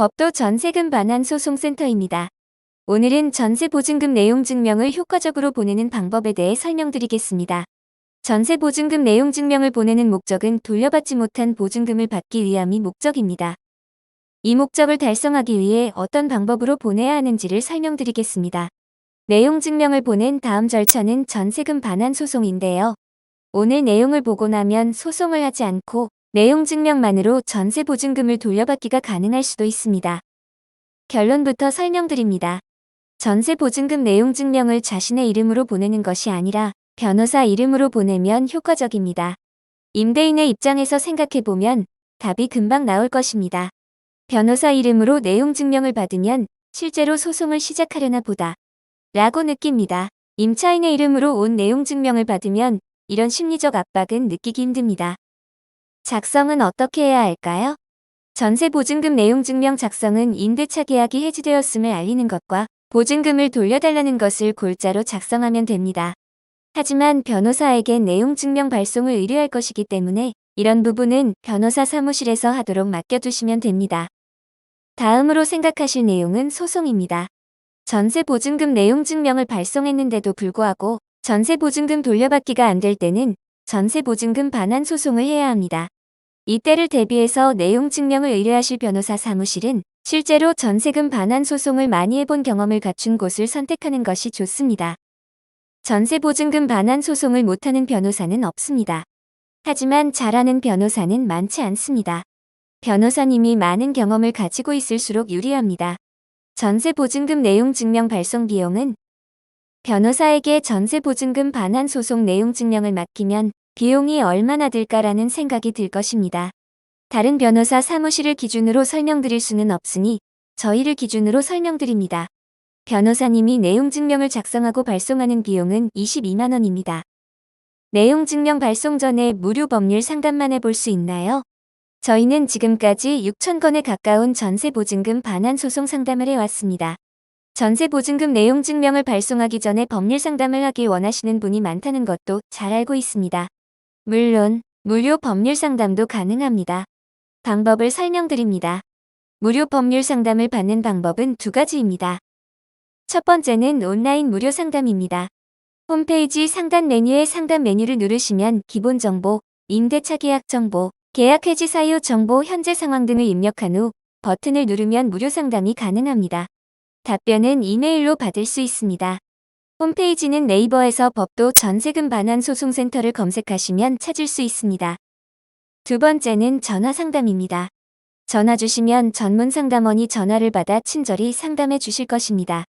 법도 전세금 반환 소송센터입니다. 오늘은 전세 보증금 내용 증명을 효과적으로 보내는 방법에 대해 설명드리겠습니다. 전세 보증금 내용 증명을 보내는 목적은 돌려받지 못한 보증금을 받기 위함이 목적입니다. 이 목적을 달성하기 위해 어떤 방법으로 보내야 하는지를 설명드리겠습니다. 내용 증명을 보낸 다음 절차는 전세금 반환 소송인데요. 오늘 내용을 보고 나면 소송을 하지 않고 내용 증명만으로 전세 보증금을 돌려받기가 가능할 수도 있습니다. 결론부터 설명드립니다. 전세 보증금 내용 증명을 자신의 이름으로 보내는 것이 아니라 변호사 이름으로 보내면 효과적입니다. 임대인의 입장에서 생각해보면 답이 금방 나올 것입니다. 변호사 이름으로 내용 증명을 받으면 실제로 소송을 시작하려나 보다. 라고 느낍니다. 임차인의 이름으로 온 내용 증명을 받으면 이런 심리적 압박은 느끼기 힘듭니다. 작성은 어떻게 해야 할까요? 전세 보증금 내용 증명 작성은 임대차 계약이 해지되었음을 알리는 것과 보증금을 돌려달라는 것을 골자로 작성하면 됩니다. 하지만 변호사에겐 내용 증명 발송을 의뢰할 것이기 때문에 이런 부분은 변호사 사무실에서 하도록 맡겨두시면 됩니다. 다음으로 생각하실 내용은 소송입니다. 전세 보증금 내용 증명을 발송했는데도 불구하고 전세 보증금 돌려받기가 안 될 때는 전세 보증금 반환 소송을 해야 합니다. 이때를 대비해서 내용 증명을 의뢰하실 변호사 사무실은 실제로 전세금 반환 소송을 많이 해본 경험을 갖춘 곳을 선택하는 것이 좋습니다. 전세 보증금 반환 소송을 못하는 변호사는 없습니다. 하지만 잘하는 변호사는 많지 않습니다. 변호사님이 많은 경험을 가지고 있을수록 유리합니다. 전세 보증금 내용 증명 발송 비용은 변호사에게 전세 보증금 반환 소송 내용 증명을 맡기면 비용이 얼마나 들까라는 생각이 들 것입니다. 다른 변호사 사무실을 기준으로 설명드릴 수는 없으니 저희를 기준으로 설명드립니다. 변호사님이 내용 증명을 작성하고 발송하는 비용은 22만원입니다. 내용 증명 발송 전에 무료 법률 상담만 해볼 수 있나요? 저희는 지금까지 6,000건에 가까운 전세 보증금 반환 소송 상담을 해왔습니다. 전세 보증금 내용 증명을 발송하기 전에 법률 상담을 하길 원하시는 분이 많다는 것도 잘 알고 있습니다. 물론 무료 법률 상담도 가능합니다. 방법을 설명드립니다. 무료 법률 상담을 받는 방법은 두 가지입니다. 첫 번째는 온라인 무료 상담입니다. 홈페이지 상단 메뉴의 상담 메뉴를 누르시면 기본 정보, 임대차 계약 정보, 계약 해지 사유 정보, 현재 상황 등을 입력한 후 버튼을 누르면 무료 상담이 가능합니다. 답변은 이메일로 받을 수 있습니다. 홈페이지는 네이버에서 법도 전세금 반환 소송센터를 검색하시면 찾을 수 있습니다. 두 번째는 전화 상담입니다. 전화 주시면 전문 상담원이 전화를 받아 친절히 상담해 주실 것입니다.